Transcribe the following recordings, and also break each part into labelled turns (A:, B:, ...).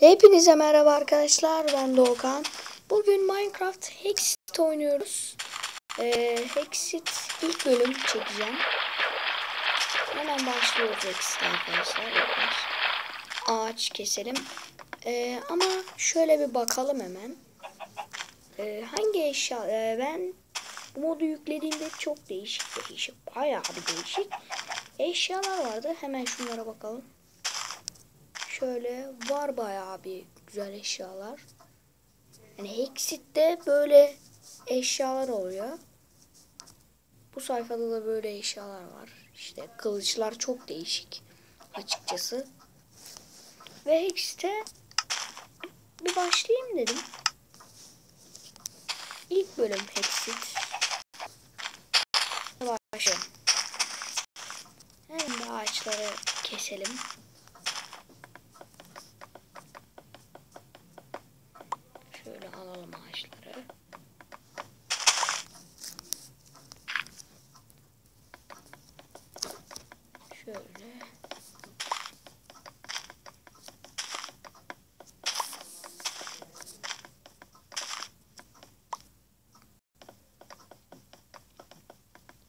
A: Hepinize merhaba arkadaşlar. Ben Doğukan. Bugün Minecraft Hexit oynuyoruz. Ee, Hexit ilk bölüm çekeceğim. Hemen başlıyoruz Hexit arkadaşlar. İlk Ağaç keselim. Ee, ama şöyle bir bakalım hemen. Ee, hangi eşya? Ee, ben bu modu yüklediğimde çok değişik değişik. Bayağı bir değişik. Eşyalar vardı. Hemen şunlara bakalım. Şöyle var bayağı bir güzel eşyalar. Yani Hexit'te böyle eşyalar oluyor. Bu sayfada da böyle eşyalar var. İşte kılıçlar çok değişik açıkçası. Ve Hexit'e bir başlayayım dedim. İlk bölüm Hexit. Başlayalım. Hemen de ağaçları keselim. Şöyle alalım ağaçları. Şöyle.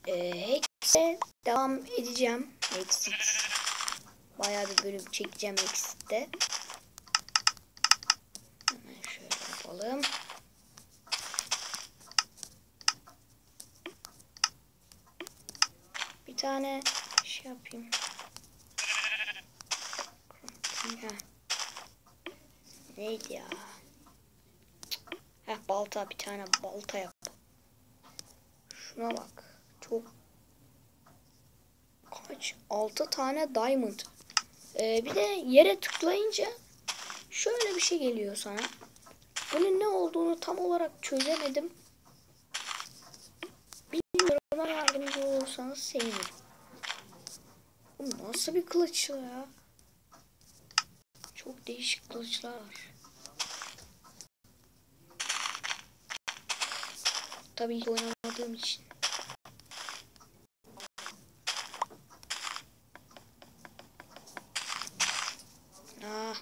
A: Ee, Hex'e devam edeceğim. Exit. Bayağı bir bölüm çekeceğim Exit'te. Hemen şöyle yapalım. Bir tane şey yapayım. Heh. Neydi ya? Heh, balta bir tane balta yap. Şuna bak. Çok kaç? 6 tane diamond. Ee, bir de yere tıklayınca şöyle bir şey geliyor sana. Bunun ne olduğunu tam olarak çözemedim. Bilmiyorum ama yardımcı olursanız sevinirim. Bu nasıl bir kılıç ya? Çok değişik kılıçlar var. Tabii ki oynamadığım için. Ah.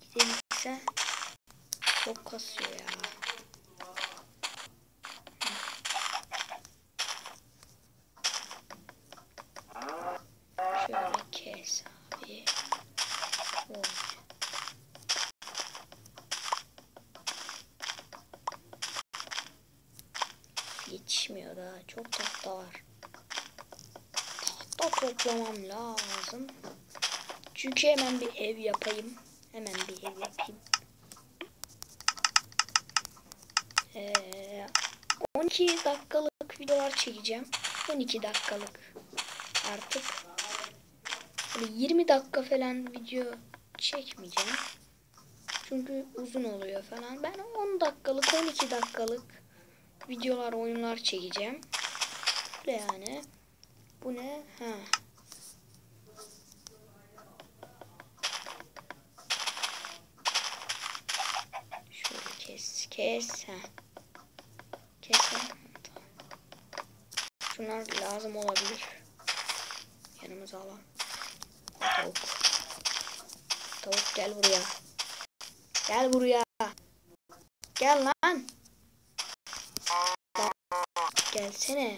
A: Gidelimse çok kasıyor ya. Şöyle kes abi. Oy. Yetişmiyor daha. Çok tahta var. Tahta toplamam lazım. Çünkü hemen bir ev yapayım. Hemen bir ev yapayım. Ee, 12 dakikalık videolar çekeceğim. 12 dakikalık artık. Böyle 20 dakika falan video çekmeyeceğim. Çünkü uzun oluyor falan. Ben 10 dakikalık 12 dakikalık videolar oyunlar çekeceğim. Böyle yani. Bu ne? Ha. Şöyle kes kes. Ha. Kes ha. Şunlar lazım olabilir. Yanımıza alalım. Tavuk. Tavuk gel buraya. Gel buraya. Gel lan. Gelsene.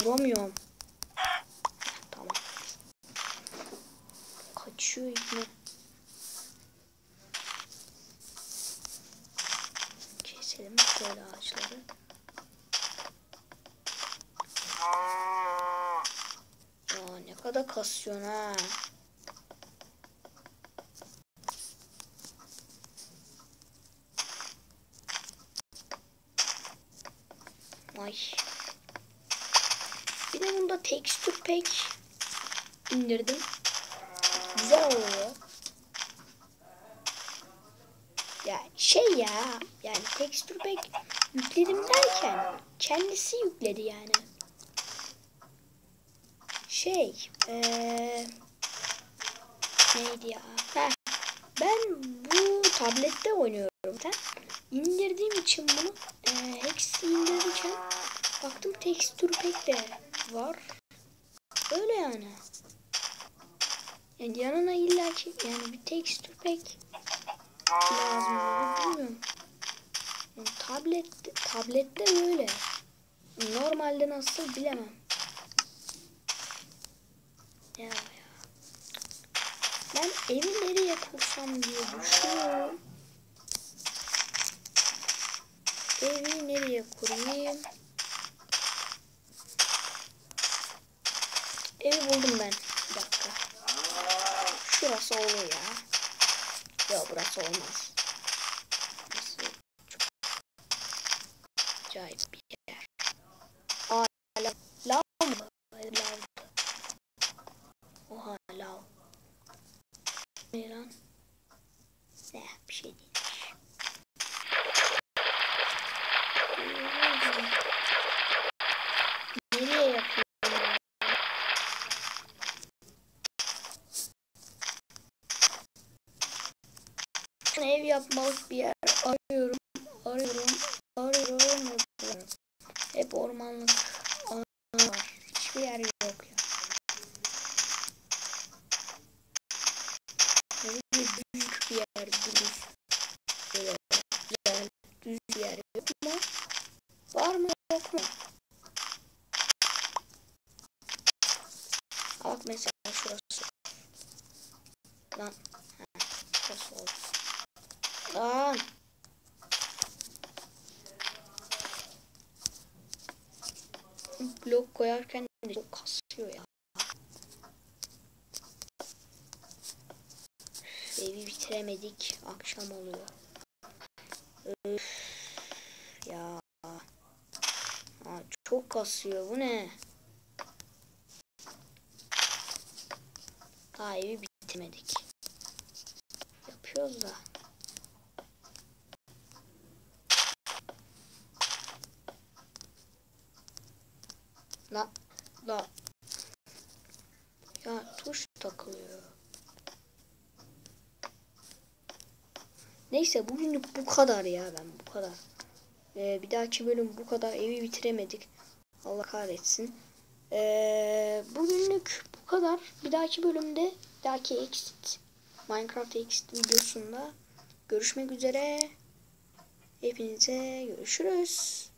A: Vuramıyorum. Tamam. Kaçıyor ibne. Keselim böyle ağaçları. Aa, ne kadar kasıyorsun ha. Ay. Bir de bunda texture pack indirdim. Güzel oluyor. Ya şey ya yani texture pack yükledim derken kendisi yükledi yani. Şey ee, neydi ya? Heh, ben bu tablette oynuyorum. Ben indirdiğim için bunu e, Hex'i indirirken Baktım tekstür pek de var. Öyle yani. Yani yanına illa ki yani bir tekstür pek lazım bilmiyorum. Yani tablet tablette öyle. Normalde nasıl bilemem. Ya ya. Ben evi nereye kursam diye düşünüyorum. Evi nereye kurayım? Evi buldum ben. Bir dakika. Şurası olur ya. Yok burası olmaz. Burası çok acayip bir yer. Aa lav. Lav mı? Lav. Oha lav. Ne lan? Ne bir şey değilmiş. Nereye yapıyorum? Ev yapmalık bir yer arıyorum, arıyorum, arıyorum, arıyorum. Hep ormanlık var. Hiçbir yer yok ya. Böyle büyük bir yer, düz. Böyle güzel, düz bir yer yok mu? Var mı yok mu? Bak mesela şurası. Lan. Ha, şurası oldu. Lan. Blok koyarken de çok kasıyor ya. Evi bitiremedik. Akşam oluyor. Öf. Ya. Aa, çok kasıyor. Bu ne? Daha evi bitirmedik. Yapıyoruz da. La la. Ya tuş takılıyor. Neyse bugünlük bu kadar ya ben bu kadar. Ee, bir dahaki bölüm bu kadar evi bitiremedik. Allah kahretsin. Ee, bugünlük bu kadar. Bir dahaki bölümde bir dahaki exit Minecraft exit videosunda görüşmek üzere. Hepinize görüşürüz.